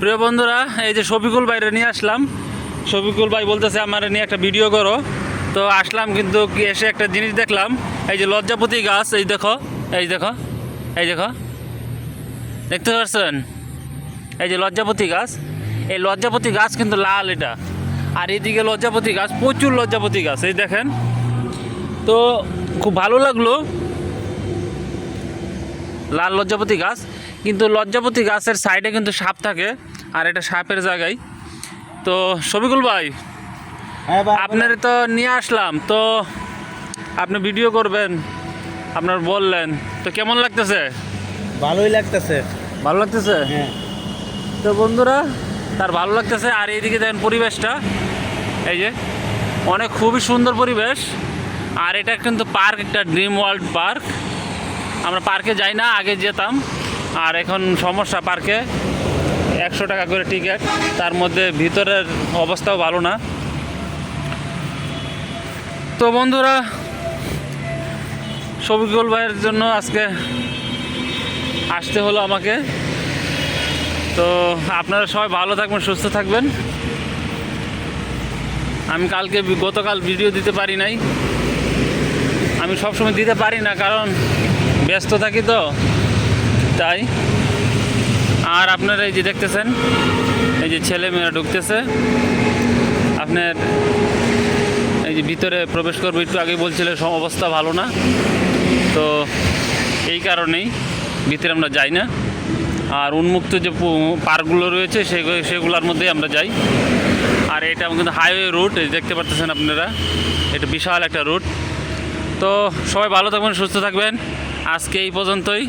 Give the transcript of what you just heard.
প্রিয় বন্ধুরা, এই যে শফিকুল ভাইরে নিয়ে আসলাম। শফিকুল ভাই বলতেছে, আমার নিয়ে একটা ভিডিও করো। তো আসলাম কিন্তু এসে একটা জিনিস দেখলাম। এই যে লজ্জাপতি গাছ, এই দেখো এই দেখো এই দেখো। দেখতে পাচ্ছেন? এই যে লজ্জাপতি গাছ। এই লজ্জাপতি গাছ কিন্তু লাল এটা। আর এইদিকে লজ্জাপতি গাছ, প্রচুর লজ্জাপতি গাছ, এই দেখেন। তো খুব ভালো লাগল। লাল লজ্জাপতি গাছ। কিন্তু লজ্জাপতি গাছের সাইডে কিন্তু সাপ থাকে আর এটা সাপের জায়গায়। তো শফিকুল ভাই হ্যাঁ আপনার তো নিয়ে আসলাম তো আপনি ভিডিও করবেন আপনার বললেন তো কেমন লাগতেছে? ভালোই লাগতেছে। ভালো লাগতেছে? হ্যাঁ। তো বন্ধুরা তার ভালো লাগতেছে আর এইদিকে দেখেন পরিবেশটা। এই যে অনেক খুবই সুন্দর পরিবেশ আর এটা কিন্তু পার্ক একটা ড্রিম ওয়ার্ল্ড পার্ক আমরা পার্কে যাই না আগে যেতাম। আর এখন সমস্যা পার্কে। একশো টাকা করে টিকিট, তার মধ্যে ভিতরের অবস্থাও ভালো না। তো বন্ধুরা, শফিকুল ভাইয়ের জন্য আজকে আসতে হলো আমাকে। তো আপনারা সবাই ভালো থাকবেন, সুস্থ থাকবেন। আমি কালকে গতকাল ভিডিও দিতে পারি নাই। আমি সবসময় দিতে পারি না, কারণ ব্যস্ত থাকি তো। তাই। আর আপনারা এই যে দেখতেছেন, এই যে ছেলে মেয়েরা ঢুকতেছে। আপনার এই যে ভিতরে প্রবেশ করব, একটু আগেই বলছিল অবস্থা ভালো না। তো এই কারণেই ভিতরে আমরা যাই না। আর উন্মুক্ত যে পার্কগুলো রয়েছে সেগুলো সেগুলোর মধ্যেই আমরা যাই। আর এটা কিন্তু হাইওয়ে রুট দেখতে পাচ্ছেন আপনারা। এটা বিশাল একটা রুট। তো সবাই ভালো থাকবেন, সুস্থ থাকবেন। আজকে এই পর্যন্তই।